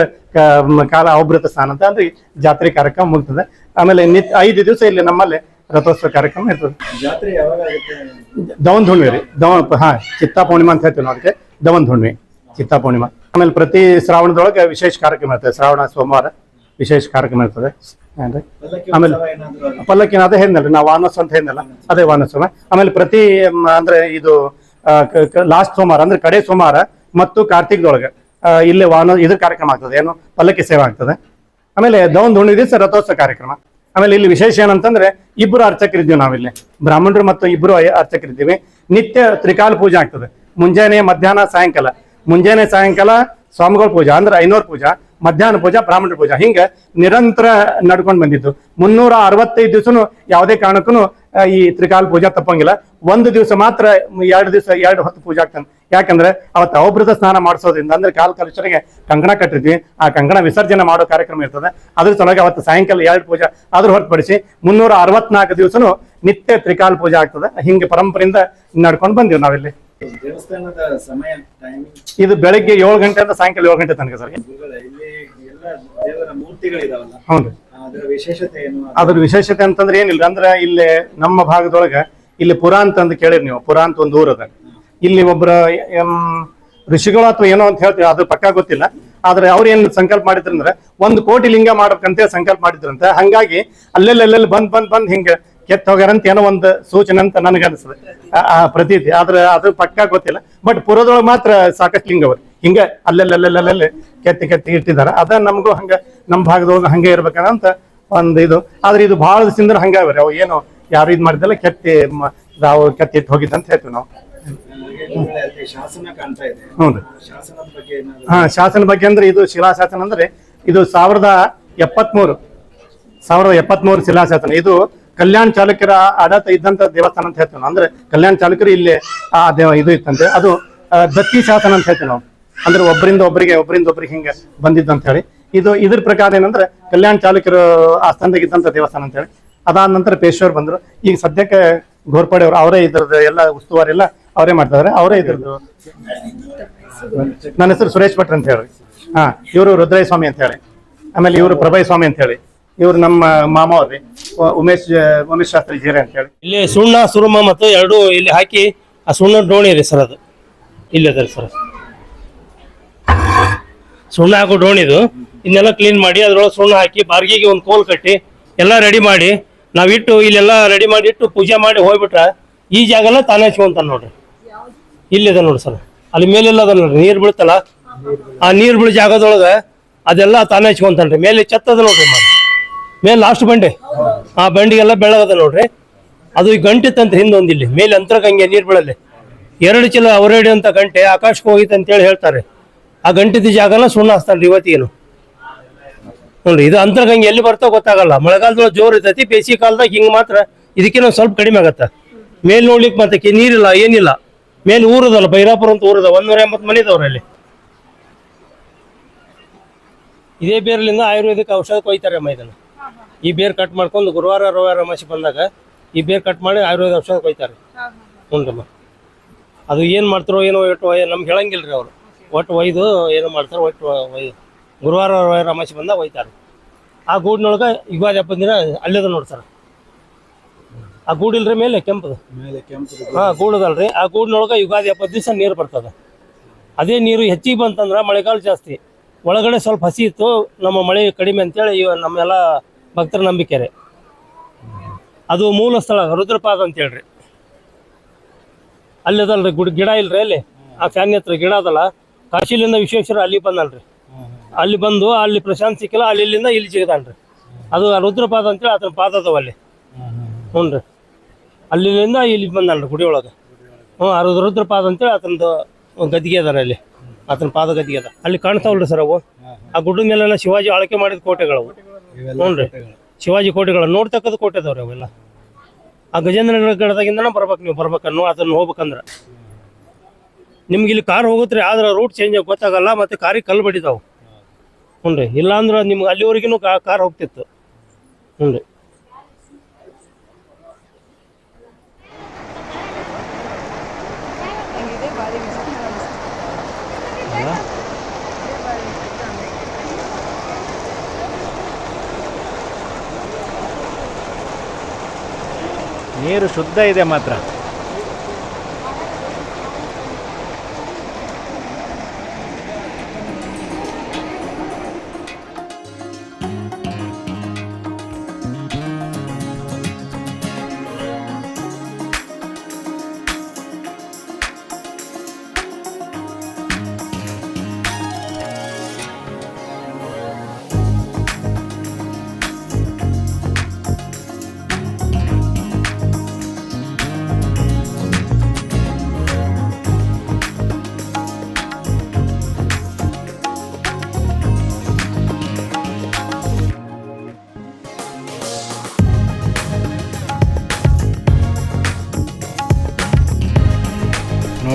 ಕಾಲ ಅವಭೃತ ಸ್ನಾನ ಅಂತ ಅಂದ್ರೆ ಜಾತ್ರೆ ಕಾರ್ಯಕ್ರಮ ಮುಗ್ತದೆ. ಆಮೇಲೆ ನಿತ್ ಐದು ದಿವಸ ಇಲ್ಲಿ ನಮ್ಮಲ್ಲಿ ರಥೋತ್ಸವ ಕಾರ್ಯಕ್ರಮ ಇರ್ತದೆ. ದವನ್ ಹುಣ್ಣಿಮೆ ರೀ ದವನ್ ಹಾ ಚಿತ್ತಾ ಪೂರ್ಣಿಮಾ ಅಂತ ಹೇಳ್ತೀವಿ ನಾವು ಅದಕ್ಕೆ. ದವನ್ ಹುಣ್ಣಿಮೆ ಚಿತ್ತಾ ಪೂರ್ಣಿಮಾ ಆಮೇಲೆ ಪ್ರತಿ ಶ್ರಾವಣದೊಳಗೆ ವಿಶೇಷ ಕಾರ್ಯಕ್ರಮ ಇರ್ತದೆ. ಶ್ರಾವಣ ಸೋಮವಾರ ವಿಶೇಷ ಕಾರ್ಯಕ್ರಮ ಇರ್ತದೆ? ಆಮೇಲೆ ಪಲ್ಲಕ್ಕಿನ ಅದೇ ಹೇಳಿದ್ನಲ್ರಿ ನಾವು ವಾನೋತ್ಸವ ಅಂತ ಹೇಳಿದ್ನಲ್ಲ ಅದೇ ವಾನೋತ್ಸವ. ಆಮೇಲೆ ಪ್ರತಿ ಅಂದ್ರೆ ಇದು ಲಾಸ್ಟ್ ಸೋಮವಾರ, ಅಂದ್ರೆ ಕಡೆ ಸೋಮವಾರ ಮತ್ತು ಕಾರ್ತಿಕದೊಳಗೆ. ಇಲ್ಲಿ ವಾಹನ ಇದ್ರ ಕಾರ್ಯಕ್ರಮ ಆಗ್ತದೆ. ಏನು? ಪಲ್ಲಕ್ಕಿ ಸೇವೆ ಆಗ್ತದೆ. ಆಮೇಲೆ ದೌನ್ ದುಣಿ ದಿವಸ ರಥೋತ್ಸವ ಕಾರ್ಯಕ್ರಮ. ಆಮೇಲೆ ಇಲ್ಲಿ ವಿಶೇಷ ಏನಂತಂದ್ರೆ ಇಬ್ಬರು ಅರ್ಚಕರಿದ್ದೀವಿ ನಾವಿಲ್ಲಿ. ಬ್ರಾಹ್ಮಣರು ಮತ್ತು ಇಬ್ಬರು ಅರ್ಚಕರಿದ್ದೀವಿ. ನಿತ್ಯ ತ್ರಿಕಾಲ ಪೂಜೆ ಆಗ್ತದೆ. ಮುಂಜಾನೆ, ಮಧ್ಯಾಹ್ನ, ಸಾಯಂಕಾಲ. ಮುಂಜಾನೆ, ಸಾಯಂಕಾಲ ಸ್ವಾಮಿಗಳ ಪೂಜಾ, ಅಂದ್ರೆ ಐನೂರು ಪೂಜಾ, ಮಧ್ಯಾಹ್ನ ಪೂಜಾ, ಬ್ರಾಹ್ಮಣರ ಪೂಜಾ. ಹಿಂಗೆ ನಿರಂತರ ನಡ್ಕೊಂಡು ಬಂದಿದ್ದು. ಮುನ್ನೂರ ಅರವತ್ತೈದು ದಿವಸನು ಯಾವುದೇ ಕಾರಣಕ್ಕೂ ಈ ತ್ರಿಕಾಲ ಪೂಜಾ ತಪ್ಪಂಗಿಲ್ಲ. ಒಂದು ದಿವಸ ಮಾತ್ರ ಎರಡು ದಿವಸ ಎರಡು ಹೊತ್ತು ಪೂಜೆ ಆಗ್ತಾನೆ ಯಾಕಂದ್ರೆ ಅವತ್ತು ಅವಭೃತ ಸ್ನಾನ ಮಾಡಿಸೋದ್ರಿಂದ ಅಂದ್ರೆ ಕಾಲ ಕಲುಷರಿಗೆ ಕಂಕಣ ಕಟ್ಟಿದ್ವಿ. ಆ ಕಂಕಣ ವಿಸರ್ಜನೆ ಮಾಡೋ ಕಾರ್ಯಕ್ರಮ ಇರ್ತದೆ. ಅದ್ರ ಸಲುವಾಗಿ ಅವತ್ತು ಸಾಯಂಕಾಲ ಎರಡು ಪೂಜೆ ಅದ್ರ ಹೊರತುಪಡಿಸಿ ಮುನ್ನೂರ ಅರವತ್ನಾಲ್ಕು ದಿವಸನು ನಿತ್ಯ ತ್ರಿಕಾಲ ಪೂಜೆ ಆಗ್ತದೆ. ಹಿಂಗೆ ಪರಂಪರೆಯಿಂದ ನಡ್ಕೊಂಡು ಬಂದಿವಿ ನಾವಿಲ್ಲಿ. ದೇವಸ್ಥಾನದ ಸಮಯ ಟೈಮಿಂಗ್ ಇದು ಬೆಳಗ್ಗೆ ಏಳು ಗಂಟೆಯಿಂದ ಸಾಯಂಕಾಲ ಏಳು ಗಂಟೆ ತನಕ ಸರ್. ಹೌದು. ಅದರ ವಿಶೇಷತೆ ಅದ್ರ ಅಂತಂದ್ರೆ ಏನಿಲ್ಲ ಅಂದ್ರೆ ಇಲ್ಲಿ ನಮ್ಮ ಭಾಗದೊಳಗ ಇಲ್ಲಿ ಪುರ ಅಂತ ಕೇಳಿರಿ ನೀವು. ಪುರ ಅಂತ ಒಂದು ಊರದ. ಇಲ್ಲಿ ಒಬ್ಬರ ಋಷಿಗಳು ಅಥವಾ ಏನೋ ಅಂತ ಹೇಳ್ತೀವಿ, ಅದ್ರ ಪಕ್ಕಾ ಗೊತ್ತಿಲ್ಲ. ಆದ್ರೆ ಅವ್ರು ಏನ್ ಸಂಕಲ್ಪ ಮಾಡಿದ್ರಂದ್ರೆ, ಒಂದು ಕೋಟಿ ಲಿಂಗ ಮಾಡ್ಬೇಕಂತ ಸಂಕಲ್ಪ ಮಾಡಿದ್ರಂತೆ. ಹಂಗಾಗಿ ಅಲ್ಲೆಲ್ಲ ಅಲ್ಲೆಲ್ಲಿ ಬಂದ್ ಬಂದ್ ಬಂದ್ ಹಿಂಗ ಕೆತ್ತ ಹೋಗ್ಯಾರಂತ ಏನೋ ಒಂದು ಸೂಚನೆ ಅಂತ ನನಗೆ ಆ- ಪ್ರತೀತಿ. ಆದ್ರೆ ಅದು ಪಕ್ಕಾ ಗೊತ್ತಿಲ್ಲ. ಬಟ್ ಪುರದೊಳಗೆ ಮಾತ್ರ ಸಾಕಷ್ಟು ಲಿಂಗ ಹಿಂಗ ಅಲ್ಲಲ್ಲಲ್ಲಲ್ಲಲ್ಲಿ ಕೆತ್ತಿ ಕೆತ್ತಿ ಇಟ್ಟಿದ್ದಾರೆ. ಅದ ನಮಗೂ ಹಂಗ ನಮ್ಮ ಭಾಗದೊಳಗೆ ಹಂಗೆ ಇರ್ಬೇಕಂತ ಒಂದು ಇದು. ಆದ್ರೆ ಇದು ಬಹಳ ದಿವಸದಿಂದ ಹಂಗಾವ್ರಿ ಅವು ಏನು ಯಾರು ಇದು ಮಾಡಿದಲ್ಲ ಕೆತ್ತಿ ನಾವು ಕೆತ್ತಿ ಇಟ್ಟು ಹೋಗಿದ್ದಂತ ಹೇಳ್ತೀವಿ ನಾವು. ಹ್ಞೂ ರೀ ಹಾ, ಶಾಸನ ಬಗ್ಗೆ ಅಂದ್ರೆ ಇದು ಶಿಲಾಶಾಸನ ಅಂದ್ರೆ ಇದು ಸಾವಿರದ ಎಪ್ಪತ್ಮೂರು ಸಾವಿರದ ಎಪ್ಪತ್ಮೂರು ಶಿಲಾಶಾಸನ ಇದು ಕಲ್ಯಾಣ ಚಾಲುಕ್ಯರ ಆಡತ ಇದ್ದಂತ ದೇವಸ್ಥಾನ ಅಂತ ಹೇಳ್ತೀವಿ ನಾವು. ಅಂದ್ರೆ ಕಲ್ಯಾಣ ಚಾಲುಕ್ಯರು ಇಲ್ಲಿ ಆ ದೇವ ಇದು ಇತ್ತಂತೆ. ಅದು ದತ್ತಿ ಶಾಸನ ಅಂತ ಹೇಳ್ತೀವಿ ನಾವು. ಅಂದ್ರೆ ಒಬ್ಬರಿಂದ ಒಬ್ಬರಿಗೆ ಒಬ್ಬರಿಂದ ಒಬ್ಬರಿಗೆ ಹಿಂಗೆ ಬಂದಿದ್ದು ಅಂತ ಹೇಳಿ ಇದು ಇದ್ರ ಪ್ರಕಾರ ಏನಂದ್ರೆ, ಕಲ್ಯಾಣ ಚಾಲುಕ್ಯರು ಆಸ್ಥಾನದಾಗ ಇದ್ದಂತ ದೇವಸ್ಥಾನ ಅಂತ ಹೇಳಿ ಅದಾದ ನಂತರ ಪೇಶ್ವರ್ ಬಂದ್ರು. ಈಗ ಸದ್ಯಕ್ಕೆ ಘೋರ್ಪಡೆ ಅವರು, ಅವರೇ ಇದ್ರದ್ದು ಎಲ್ಲ ಉಸ್ತುವಾರಿ ಎಲ್ಲ ಅವರೇ ಮಾಡ್ತಾರೆ ಅವರೇ ಇದ್ರದ್ದು. ನನ್ನ ಹೆಸರು ಸುರೇಶ್ ಭಟ್ರ್ ಅಂತ ಹೇಳಿ. ಹಾ, ಇವರು ರುದ್ರಯ್ಯ ಸ್ವಾಮಿ ಅಂತ ಹೇಳಿ. ಆಮೇಲೆ ಇವರು ಪ್ರಭಯ ಸ್ವಾಮಿ ಅಂತ ಹೇಳಿ. ಇವರು ನಮ್ಮ ಮಾಮ ಅವ್ರಿ ಉಮೇಶ್ ಉಮೇಶ್ ಶಾಸ್ತ್ರಿ ಜೀರೆ ಅಂತ ಹೇಳಿ. ಇಲ್ಲಿ ಸುಣ್ಣ, ಸುರುಮ ಮತ್ತು ಎರಡು ಇಲ್ಲಿ ಹಾಕಿ, ಆ ಸುಣ್ಣ ಡೋಣಿ ಇದೆ ಸರ್ ಅದು. ಇಲ್ಲಿ ಸರ್. ಸುಣ್ಣ ಹಾಕೋ ಡೋಣಿದು ಇನ್ನೆಲ್ಲ ಕ್ಲೀನ್ ಮಾಡಿ, ಅದ್ರೊಳಗೆ ಸುಣ್ಣ ಹಾಕಿ, ಬಾರ್ಗಿಗೆ ಒಂದು ಕೋಲ್ ಕಟ್ಟಿ, ಎಲ್ಲ ರೆಡಿ ಮಾಡಿ ನಾವಿಟ್ಟು ಇಲ್ಲೆಲ್ಲ ರೆಡಿ ಮಾಡಿ ಇಟ್ಟು ಪೂಜೆ ಮಾಡಿ ಹೋಗ್ಬಿಟ್ರೆ, ಈ ಜಾಗ ಎಲ್ಲ ತಾನೇ ಹಚ್ಕೊಂತಾನೆ ನೋಡ್ರಿ. ಇಲ್ಲಿದೆ ನೋಡ್ರಿ ಸರ್. ಅಲ್ಲಿ ಮೇಲೆಲ್ಲ ಅದ ನೋಡ್ರಿ, ನೀರು ಬೀಳ್ತಲ್ಲ? ಆ ನೀರು ಬೀಳೋ ಜಾಗದೊಳಗೆ ಅದೆಲ್ಲ ತಾನೇ ಹಚ್ಕೊಂತಾನ್ರಿ. ಮೇಲೆ ಚೆತ್ತದ ನೋಡ್ರಿ ಮೇಲೆ ಲಾಸ್ಟ್ ಬಂಡೆ. ಆ ಬಂಡಿಗೆಲ್ಲ ಬೆಳಗದ ನೋಡ್ರಿ. ಅದು ಈ ಗಂಟೆ ತಂತ್ರ ಹಿಂದೊಂದು ಇಲ್ಲಿ. ಮೇಲೆ ಅಂತರಗಂಗೆ ನೀರು ಬೀಳಲ್ಲಿ. ಎರಡು ಚೀಲ ಅವರೇಡಿ ಅಂತ ಗಂಟೆ, ಆಕಾಶಕ್ಕೆ ಹೋಗಿತ್ತು ಅಂತೇಳಿ ಹೇಳ್ತಾರೆ. ಆ ಗಂಟಿದ ಜಾಗನ ಸುಣ್ಣ ಹಚ್ತಾನ್ರಿ ಇವತ್ತಿಗೇನು ನೋಡ್ರಿ ಇದು ಅಂತರಗಂಗೆ ಎಲ್ಲಿ ಬರ್ತೋ ಗೊತ್ತಾಗಲ್ಲ. ಮಳೆಗಾಲದೊಳಗೆ ಜೋರ್ ಇರ್ತೈತಿ ಬೇಸಿಗೆ ಕಾಲದಾಗ ಹಿಂಗೆ ಮಾತ್ರ ಇದಕ್ಕಿನ್ನ ಸ್ವಲ್ಪ ಕಡಿಮೆ ಆಗತ್ತ. ಮೇಲ್ ನೋಡ್ಲಿಕ್ಕೆ ಮತ್ತೆ ನೀರಿಲ್ಲ ಏನಿಲ್ಲ. ಮೇಲೆ ಊರದಲ್ಲ ಬೈರಾಪುರ ಅಂತ ಊರದ ಒಂದೂರ ಎಂಬತ್ತು ಮನೆ ಇದಾವ್ರಿ ಅಲ್ಲಿ. ಇದೇ ಬೇರ್ಲಿಂದ ಆಯುರ್ವೇದಿಕ್ ಔಷಧ ಕೊಯ್ತಾರೆ ಅಮ್ಮ ಇದನ್ನ. ಈ ಬೇರ್ ಕಟ್ ಮಾಡ್ಕೊಂಡು ಗುರುವಾರ ರವಿವಾರ ಅಮಾಸಿ ಬಂದಾಗ ಈ ಬೇರ್ ಕಟ್ ಮಾಡಿ ಆಯುರ್ವೇದ ಔಷಧ ಕೊಯ್ತಾರೆ. ಹ್ಞೂ ಅದು ಏನು ಮಾಡ್ತಾರೋ ಏನೋ ಇಟ್ಟೋ ನಮ್ಗೆ ಹೇಳಂಗಿಲ್ಲ ರೀ ಅವರು. ಒಟ್ಟು ಒಯ್ದು ಏನು ಮಾಡ್ತಾರೆ ಒಟ್ಟು ಒಯ್ ಗುರುವಾರ ಅಮಾಸಿ ಬಂದಾಗ ಒಯ್ತಾರೆ. ಆ ಗೂಡಿನೊಳಗೆ ಯುಗಾದಿ ಹಬ್ಬದ ದಿನ ಅಲ್ಲಿದ ನೋಡ್ತಾರೆ. ಆ ಗೂಡಿಲ್ರಿ ಮೇಲೆ ಕೆಂಪದು. ಮೇಲೆ ಕೆಂಪು ಹಾ ಗೂಡದಲ್ರಿ. ಆ ಗೂಡಿನೊಳಗೆ ಯುಗಾದಿ ಹಬ್ಬದ ದಿವಸ ನೀರು ಬರ್ತದೆ. ಅದೇ ನೀರು ಹೆಚ್ಚಿಗೆ ಬಂತಂದ್ರೆ ಮಳೆಗಾಲ ಜಾಸ್ತಿ. ಒಳಗಡೆ ಸ್ವಲ್ಪ ಹಸಿ ಇತ್ತು ನಮ್ಮ ಮಳೆ ಕಡಿಮೆ ಅಂತೇಳಿ ಇವ ನಮ್ಮೆಲ್ಲ ಭಕ್ತರ ನಂಬಿಕೆ ರೀ. ಅದು ಮೂಲ ಸ್ಥಳ ರುದ್ರಪಾದ ಅಂತ ಹೇಳ್ರಿ ಅಲ್ಲಿ ಅದಲ್ರಿ ಗುಡ್ ಗಿಡ ಇಲ್ರಿ ಅಲ್ಲಿ. ಆ ಫ್ಯಾನ್ ಹತ್ರ ಗಿಡ ಅದಲ್ಲ. ಕಾಶಿಲಿಂದ ವಿಶ್ವೇಶ್ವರ ಅಲ್ಲಿ ಬಂದಲ್ರಿ. ಅಲ್ಲಿ ಬಂದು ಅಲ್ಲಿ ಪ್ರಶಾಂತ್ ಸಿಕ್ಕಿಲ್ಲ ಅಲ್ಲಿ ಇಲ್ಲಿಂದ ಇಲ್ಲಿ ಸಿಗದಾನ್ರಿ ಅದು ರುದ್ರಪಾದ ಅಂತೇಳಿ ಆತನ ಪಾದ ಅದಾವ ಅಲ್ಲಿ. ಹ್ಞೂ ರೀ ಅಲ್ಲಿಂದ ಇಲ್ಲಿ ಬಂದಲ್ರಿ ಗುಡಿ ಒಳಗೆ ಹ್ಞೂ ಆ ರುದ್ರ ರುದ್ರಪಾದ ಅಂತೇಳಿ ಆತನದು ಗದ್ದಿಗೆ ಅದಾರ ಅಲ್ಲಿ. ಆತನ ಪಾದ ಗದ್ದಿಗೆ ಅದ. ಅಲ್ಲಿ ಕಾಣ್ತಾವಲ್ರಿ ಸರ್ ಅವು. ಆ ಗುಡ್ಡದ ಮೇಲೆಲ್ಲ ಶಿವಾಜಿ ಆಳ್ಕೆ ಮಾಡಿದ ಕೋಟೆಗಳವು ಹ್ಞೂ ರೀ ಶಿವಾಜಿ ಕೋಟೆಗಳು ನೋಡ್ತಕ್ಕದ ಕೋಟೆ ಅದಾವ್ರಿ ಅವೆಲ್ಲ. ಆ ಗಜೇಂದ್ರ ಗಡದಾಗಿಂದನ ಬರ್ಬೇಕು ನೀವು ಬರ್ಬೇಕನ್ನು ಅದನ್ನು ಹೋಗ್ಬೇಕಂದ್ರ. ನಿಮ್ಗೆ ಇಲ್ಲಿ ಕಾರ್ ಹೋಗುತ್ತೆ ಆದ್ರೆ ರೂಟ್ ಚೇಂಜ್ ಆಗಿ ಗೊತ್ತಾಗಲ್ಲ, ಮತ್ತೆ ಕಾರಿಗೆ ಕಲ್ಲು ಬಡಿದಾವು ಹ್ಞೂ ರೀ ಇಲ್ಲಾಂದ್ರೆ ನಿಮ್ಗೆ ಅಲ್ಲಿವರೆಗೂ ಕಾರ್ ಹೋಗ್ತಿತ್ತು. ಹ್ಞೂ ನೀರು ಶುದ್ಧ ಇದೆ ಮಾತ್ರ.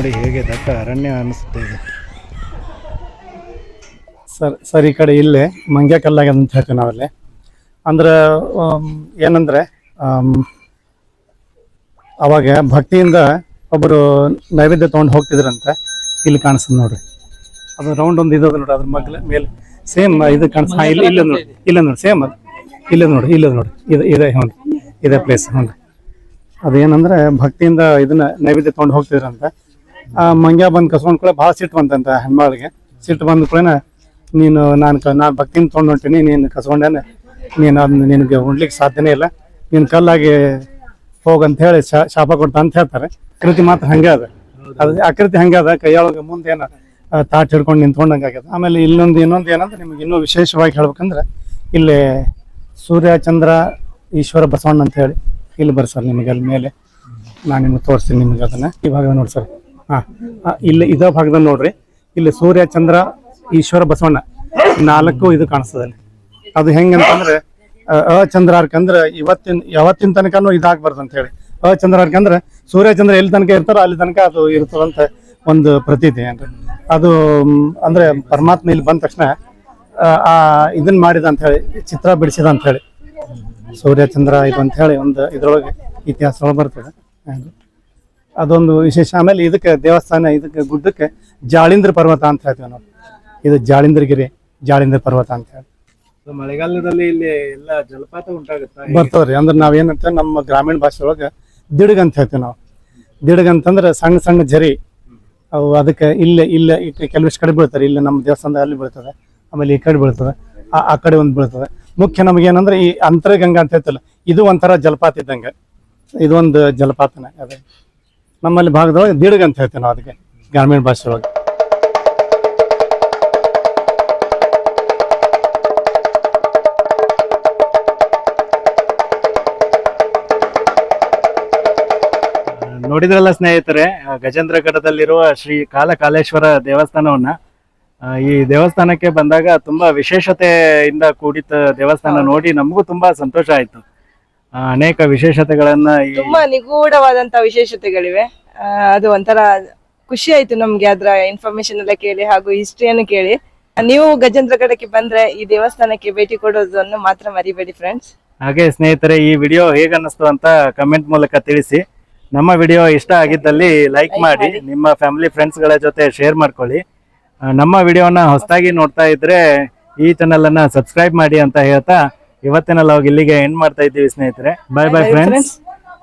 ನೋಡಿ ಹೇಗೆ ದಟ್ಟ ಅರಣ್ಯ ಅನಿಸುತ್ತೆ ಇದು? ಸರ್ ಸರ್, ಈ ಕಡೆ ಇಲ್ಲೇ ಮಂಗ್ಯ ಕಲ್ಲಾಗ ಅಂತ ಹೇಳ್ತೀವಿ ನಾವಲ್ಲಿ. ಅಂದ್ರೆ ಏನಂದ್ರೆ ಅವಾಗ ಭಕ್ತಿಯಿಂದ ಒಬ್ಬರು ನೈವೇದ್ಯ ತೊಗೊಂಡು ಹೋಗ್ತಿದ್ರಂತೆ. ಇಲ್ಲಿ ಕಾಣಿಸ್ತದೆ ನೋಡ್ರಿ. ಅದು ರೌಂಡ್ ಒಂದು ಇದು ನೋಡಿ ಅದ್ರ ಮಗ್ಲ ಮೇಲೆ. ಸೇಮ್ ಇದು ಕಾಣಿಸ್ ಇಲ್ಲ ಇಲ್ಲಿ ನೋಡಿ ಇಲ್ಲ ನೋಡಿ ಸೇಮ್ ಅದು. ಇಲ್ಲ ನೋಡಿ ಇಲ್ಲ ನೋಡಿ ಇದು ಇದೆ ಹ್ಞೂ. ಇದೇ ಪ್ಲೇಸ್ ಹ್ಞೂ. ಅದೇನಂದ್ರೆ, ಭಕ್ತಿಯಿಂದ ಇದನ್ನ ನೈವೇದ್ಯ ತೊಗೊಂಡು ಹೋಗ್ತಿದ್ರಂತೆ. ಮಂಗ್ಯ ಬಂದು ಕಸ್ಕೊಂಡ್ ಕೂಡ ಭಾಳ ಸಿಟ್ಟು ಬಂತಂತ ಹೆಣ್ಮಾಳಿಗೆ ಸಿಟ್ಟು ಬಂದ ಕೂಡ ನೀನು ನಾನು ನಾನು ಭಕ್ತಿನ ತೊಗೊಂಡು ಹೊಂಟೀನಿ ನೀನು ಕಸ್ಕೊಂಡೇನೆ ನೀನು ಅದನ್ನ ನಿನಗೆ ಉಣ್ಲಿಕ್ಕೆ ಸಾಧ್ಯನೇ ಇಲ್ಲ. ನೀನು ಕಲ್ಲಾಗಿ ಹೋಗಂತ ಹೇಳಿ ಶಾಪ ಕೊಡ್ತಾ ಅಂತ ಹೇಳ್ತಾರೆ. ಕೃತಿ ಮಾತ್ರ ಹಂಗೆ ಅದ. ಅದು ಆಕೃತಿ ಹಂಗೆ ಅದ, ಕೈಯೊಳಗೆ ಮುಂದೆ ಏನ ತಾಟ್ ಹಿಡ್ಕೊಂಡು ನಿಂತ್ಕೊಂಡಂಗೆ ಆಗ್ಯದ. ಆಮೇಲೆ ಇಲ್ಲೊಂದು ಇನ್ನೊಂದು ಏನಂದ್ರೆ ನಿಮ್ಗೆ ಇನ್ನೂ ವಿಶೇಷವಾಗಿ ಹೇಳ್ಬೇಕಂದ್ರೆ ಇಲ್ಲಿ ಸೂರ್ಯ, ಚಂದ್ರ, ಈಶ್ವರ ಬಸವಣ್ಣ ಅಂತ ಹೇಳಿ ಇಲ್ಲಿ ಬರ್ಸರ್ ನಿಮಗೆ ಅಲ್ಲಿ ಮೇಲೆ. ನಾನು ನಿಮ್ಗೆ ತೋರಿಸ್ತೀನಿ ನಿಮ್ಗೆ ಅದನ್ನ. ಇವಾಗ ನೋಡಿ ಸರ್. ಹಾ ಇಲ್ಲಿ ಇದ ಭಾಗದಲ್ಲಿ ನೋಡ್ರಿ. ಇಲ್ಲಿ ಸೂರ್ಯ ಚಂದ್ರ ಈಶ್ವರ ಬಸವಣ್ಣ ನಾಲ್ಕು ಇದು ಕಾಣಿಸ್ತದೆ ಅಲ್ಲಿ. ಅದು ಹೆಂಗಂತಂದ್ರೆ ಅ ಅಚಂದ್ರಾರ್ಕ ಅಂದ್ರೆ ಇವತ್ತಿನ ಯಾವತ್ತಿನ ತನಕನೂ ಇದಾಗಬಾರ್ದು ಅಂತ ಹೇಳಿ. ಅಚಂದ್ರಾರ್ಕ ಅಂದ್ರೆ ಸೂರ್ಯ ಚಂದ್ರ ಎಲ್ಲಿ ತನಕ ಇರ್ತಾರೋ ಅಲ್ಲಿ ತನಕ ಅದು ಇರ್ತದಂತ ಒಂದು ಪ್ರತೀತಿ ಏನ್ರಿ. ಅದು ಅಂದ್ರೆ ಪರಮಾತ್ಮ ಇಲ್ಲಿ ಬಂದ ತಕ್ಷಣ ಆ, ಇದನ್ನ ಮಾಡಿದ ಅಂತ ಹೇಳಿ ಚಿತ್ರ ಬಿಡಿಸಿದ ಅಂತ ಹೇಳಿ. ಸೂರ್ಯ ಚಂದ್ರ ಇದು ಅಂತ ಹೇಳಿ ಒಂದು ಇದ್ರೊಳಗೆ ಇತಿಹಾಸ ಬರ್ತದೆ. ಅದೊಂದು ವಿಶೇಷ. ಆಮೇಲೆ ಇದಕ್ಕೆ ದೇವಸ್ಥಾನ ಇದಕ್ಕೆ ಗುಡ್ಡಕ್ಕೆ ಜಾಳಿಂದ್ರ ಪರ್ವತ ಅಂತ ಹೇಳ್ತೀವಿ ನಾವು. ಇದು ಜಾಳಿಂದ್ರಗಿರಿ ಜಾಳಿಂದ್ರ ಪರ್ವತ ಅಂತ ಹೇಳಿ ಮಳೆಗಾಲದಲ್ಲಿ ಇಲ್ಲಿ ಎಲ್ಲ ಜಲಪಾತ ಉಂಟಾಗುತ್ತಾ? ಬರ್ತವ್ರಿ. ಅಂದ್ರೆ ನಾವೇನಂತ ನಮ್ಮ ಗ್ರಾಮೀಣ ಭಾಷೆ ಒಳಗೆ ದಿಡ್ಗ್ ಅಂತ ಹೇಳ್ತೀವಿ ನಾವು. ದಿಡ್ಗ್ ಅಂತಂದ್ರೆ ಸಣ್ಣ ಸಣ್ಣ ಜರಿ ಅವು ಅದಕ್ಕೆ ಇಲ್ಲೇ ಇಲ್ಲ ಈ ಕೆಲವಿಷ್ಟು ಕಡೆ ಬೀಳ್ತಾರೆ ಇಲ್ಲಿ ನಮ್ಮ ದೇವಸ್ಥಾನದ ಅಲ್ಲಿ ಬೀಳ್ತದೆ. ಆಮೇಲೆ ಈ ಕಡೆ ಬೀಳ್ತದೆ. ಆ ಆ ಕಡೆ ಒಂದು ಬೀಳ್ತದೆ. ಮುಖ್ಯ ನಮಗೇನಂದ್ರೆ ಈ ಅಂತರಗಂಗಾ ಅಂತ ಹೇಳ್ತಲ್ಲ ಇದು ಒಂಥರ ಜಲಪಾತ ಇದ್ದಂಗೆ. ಇದೊಂದು ಜಲಪಾತನೇ. ಅದೇ. ನಮ್ಮಲ್ಲಿ ಭಾಗದೊಳಗೆ ದಿಡ್ಗ್ ಅಂತ ಹೇಳ್ತೇವೆ ನಾವು ಅದಕ್ಕೆ ಗ್ರಾಮೀಣ ಭಾಷೆ ನೋಡಿದ್ರಲ್ಲ ಸ್ನೇಹಿತರೆ ಗಜೇಂದ್ರ ಶ್ರೀ ಕಾಲಕಾಲೇಶ್ವರ ದೇವಸ್ಥಾನವನ್ನ ಈ ದೇವಸ್ಥಾನಕ್ಕೆ ಬಂದಾಗ ತುಂಬಾ ವಿಶೇಷತೆಯಿಂದ ಕೂಡಿದ ದೇವಸ್ಥಾನ ನೋಡಿ ನಮಗೂ ತುಂಬಾ ಸಂತೋಷ ಆಯ್ತು. ಅನೇಕ ವಿಶೇಷತೆಗಳನ್ನ ಈ ತುಂಬಾ ನಿಗೂಢವಾದಂತ ವಿಶೇಷತೆಗಳಿವೆ. ಆ, ಅದು ಒಂಥರ ಖುಷಿ ಆಯ್ತು ನಮ್ಗೆ ಅದ್ರ ಇನ್ಫಾರ್ಮೇಶನ್ ಎಲ್ಲ ಕೇಳಿ ಹಾಗೂ ಹಿಸ್ಟ್ರಿಯನ್ನು ಕೇಳಿ. ನೀವು ಗಜೇಂದ್ರಗಢಕ್ಕೆ ಬಂದ್ರೆ ಈ ದೇವಸ್ಥಾನಕ್ಕೆ ಭೇಟಿ ಕೊಡೋದನ್ನು ಮಾತ್ರ ಮರಿಬೇಡಿ ಫ್ರೆಂಡ್ಸ್ ಹಾಗೆ ಸ್ನೇಹಿತರೆ ಈ ವಿಡಿಯೋ ಹೇಗನ್ನಿಸ್ತು ಅಂತ ಕಮೆಂಟ್ ಮೂಲಕ ತಿಳಿಸಿ. ನಮ್ಮ ವಿಡಿಯೋ ಇಷ್ಟ ಆಗಿದ್ದಲ್ಲಿ ಲೈಕ್ ಮಾಡಿ ನಿಮ್ಮ ಫ್ಯಾಮಿಲಿ ಫ್ರೆಂಡ್ಸ್ಗಳ ಜೊತೆ ಶೇರ್ ಮಾಡ್ಕೊಳ್ಳಿ. ಆ, ನಮ್ಮ ವಿಡಿಯೋನ ಹೊಸದಾಗಿ ನೋಡ್ತಾ ಇದ್ರೆ ಈ ಚಾನಲ್ ಅನ್ನ ಸಬ್ಸ್ಕ್ರೈಬ್ ಮಾಡಿ ಅಂತ ಹೇಳ್ತಾ ಇವತ್ತಿನ ಲಾಗ್ ಇಲ್ಲಿಗೆ ಎಂಡ್ ಮಾಡ್ತಾ ಇದ್ದೀವಿ ಸ್ನೇಹಿತರೆ. ಬಾಯ್ ಬಾಯ್ ಫ್ರೆಂಡ್ಸ್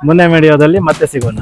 ಮುಂದೆ ವಿಡಿಯೋದಲ್ಲಿ ಮತ್ತೆ ಸಿಗೋಣ.